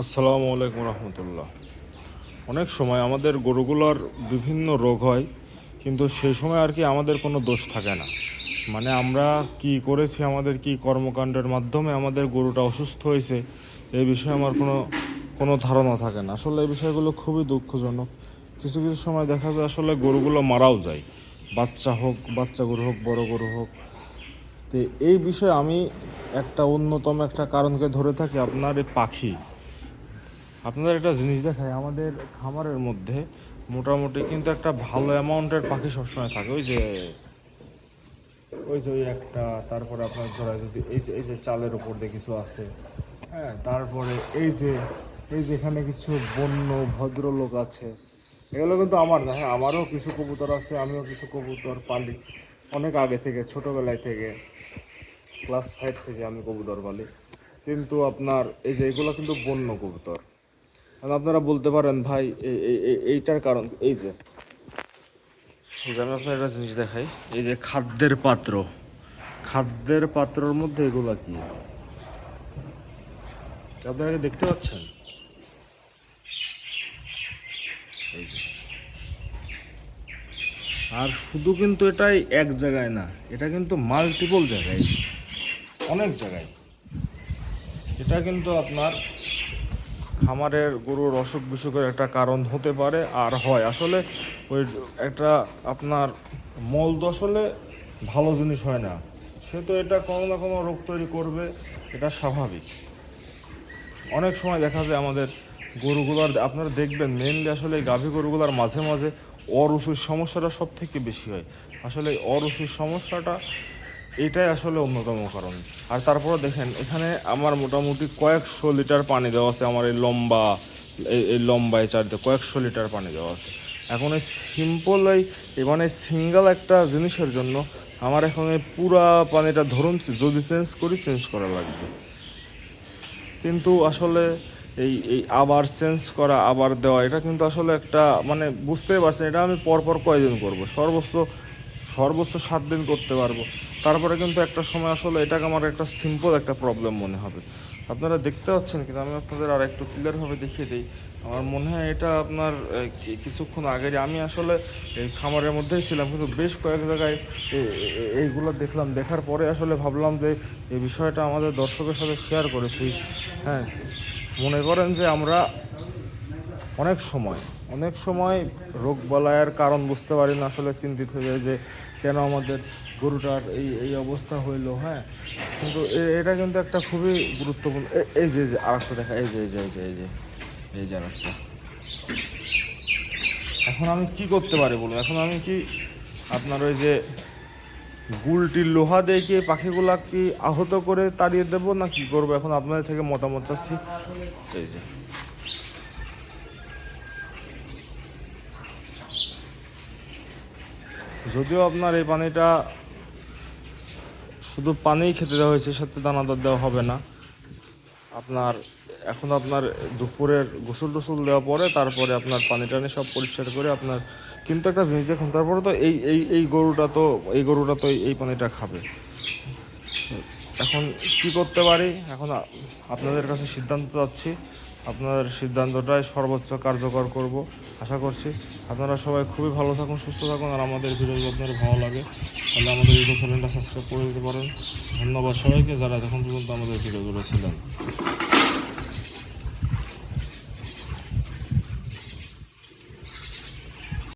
আসসালামু আলাইকুম রহমতুল্লাহ। অনেক সময় আমাদের গরুগুলোর বিভিন্ন রোগ হয়, কিন্তু সেই সময় আর কি আমাদের কোনো দোষ থাকে না। মানে আমরা কি করেছি, আমাদের কি কর্মকাণ্ডের মাধ্যমে আমাদের গরুটা অসুস্থ হয়েছে, এই বিষয়ে আমার কোনো কোনো ধারণা থাকে না। আসলে এই বিষয়গুলো খুবই দুঃখজনক। কিছু কিছু সময় দেখা যায় আসলে গরুগুলো মারাও যায়। বাচ্চা হোক, বাচ্চা গরু হোক, বড় গরু হোক। তো এই বিষয়ে আমি একটা অন্যতম একটা কারণকে ধরে থাকি, আপনার এই পাখি। আপনাদের একটা জিনিস দেখায় আমাদের খামারের মধ্যে মোটামুটি কিন্তু একটা ভালো অ্যামাউন্টের পাখি সবসময় থাকে। ওই যে ওই যে ওই একটা, তারপরে আপনার ধরা যদি এই যে এই যে চালের ওপর দিয়ে কিছু আছে হ্যাঁ তারপরে এই যে এই যে এখানে কিছু বন্য ভদ্রলোক আছে, এগুলো কিন্তু আমার না হ্যাঁ আমারও কিছু কবুতর আছে, আমিও কিছু কবুতর পালি। অনেক আগে থেকে, ছোটোবেলায় থেকে ক্লাস ফাইভ থেকে আমি কবুতর পালি। কিন্তু আপনার এই যে এগুলো কিন্তু বন্য কবুতর। আপনারা বলতে পারেন, ভাই এই- এই- এই- এইটার কারণ, এই যে। আমি আপনার একটা জিনিস দেখাই। এই যে খাদ্যের পাত্র। খাদ্যের পাত্রর মধ্যে এগুলো কি? আপনারা দেখতে পাচ্ছেন? আর শুধু কিন্তু এটাই এক জায়গায় না, এটা কিন্তু মাল্টিপল জায়গায়। অনেক জায়গায়। এটা কিন্তু আপনার খামারের গরুর অসুখ বিসুখের একটা কারণ হতে পারে আর হয়। আসলে ওই একটা আপনার মল দোষ হলে ভালো জিনিস হয় না। সে তো এটা কোনো না কোনো রোগ তৈরি করবে, এটা স্বাভাবিক। অনেক সময় দেখা যায় আমাদের গরুগুলার, আপনারা দেখবেন মেনলি আসলে এই গাভী গরুগুলার মাঝে মাঝে অরুচির সমস্যাটা সব থেকে বেশি হয়। আসলে এই অরুচির সমস্যাটা এটাই আসলে অন্যতম কারণ। আর তারপরে দেখেন, এখানে আমার মোটামুটি কয়েকশো লিটার পানি দেওয়া আছে, আমার এই লম্বা এই লম্বা এই চারদিকে কয়েকশো লিটার পানি দেওয়া আছে। এখন এই সিম্পল এই মানে সিঙ্গেল একটা জিনিসের জন্য আমার এখন এই পুরা পানিটা ধরুন, যদি চেঞ্জ করি চেঞ্জ করা লাগবে। কিন্তু আসলে এই এই আবার চেঞ্জ করা, আবার দেওয়া, এটা কিন্তু আসলে একটা মানে বুঝতেই পারছেন, এটা আমি পরপর কয়দিন করব? সর্বোচ্চ সর্বোচ্চ সাত দিন করতে পারব। তারপরে কিন্তু একটা সময় আসলে এটাকে আমার একটা সিম্পল একটা প্রবলেম মনে হবে। আপনারা দেখতে পাচ্ছেন কিন্তু আমি আপনাদের আর একটু ক্লিয়ারভাবে দেখিয়ে দিই। আমার মনে হয় এটা আপনার কিছুক্ষণ আগের, আমি আসলে এই খামারের মধ্যেই ছিলাম, কিন্তু বেশ কয়েক জায়গায় এইগুলো দেখলাম। দেখার পরে আসলে ভাবলাম যে এই বিষয়টা আমাদের দর্শকের সাথে শেয়ার করেছি। হ্যাঁ মনে করেন যে আমরা অনেক সময় অনেক সময় রোগ বলায়ের কারণ বুঝতে পারি না, আসলে চিন্তিত হয়ে যায় যে কেন আমাদের গরুটার এই এই অবস্থা হইল হ্যাঁ? কিন্তু এটা কিন্তু একটা খুবই গুরুত্বপূর্ণ এই যে যে, আরেকটা দেখা, এই যে এই যে এই যে এই যে এই যে এখন আমি কি করতে পারি বলুন? এখন আমি কি আপনার ওই যে গুলটি লোহা দিয়ে কি পাখিগুলা কি আহত করে তাড়িয়ে দেবো না কি করব? এখন আপনাদের থেকে মতামত চাচ্ছি। এই যে। যদিও আপনার এই পানিটা শুধু পানিই খেতে দেওয়া হয়েছে সাথে দানাদার দেওয়া হবে না। আপনার, এখন আপনার দুপুরের গোসল টোসল দেওয়া পরে তারপরে আপনার পানি টানি সব পরিষ্কার করে আপনার, কিন্তু একটা জিনিস দেখুন, তারপরে তো এই এই এই গরুটা তো, এই গরুটা তো এই- পানিটা খাবে। এখন কি করতে পারি? এখন আপনাদের কাছে সিদ্ধান্ত চাচ্ছি আপনাদের সিদ্ধান্তটাই সর্বোচ্চ কার্যকর করব, আশা করছি। আপনারা সবাই খুবই ভালো থাকুন, সুস্থ থাকুন, আর আমাদের ভিডিও যদি আপনাদের ভালো লাগে, তাহলে আমাদের ইউটিউব চ্যানেলটা সাবস্ক্রাইব করে দিতে পারেন। ধন্যবাদ সবাইকে, যারা এখন পর্যন্ত আমাদের ভিডিওগুলো ছিলেন।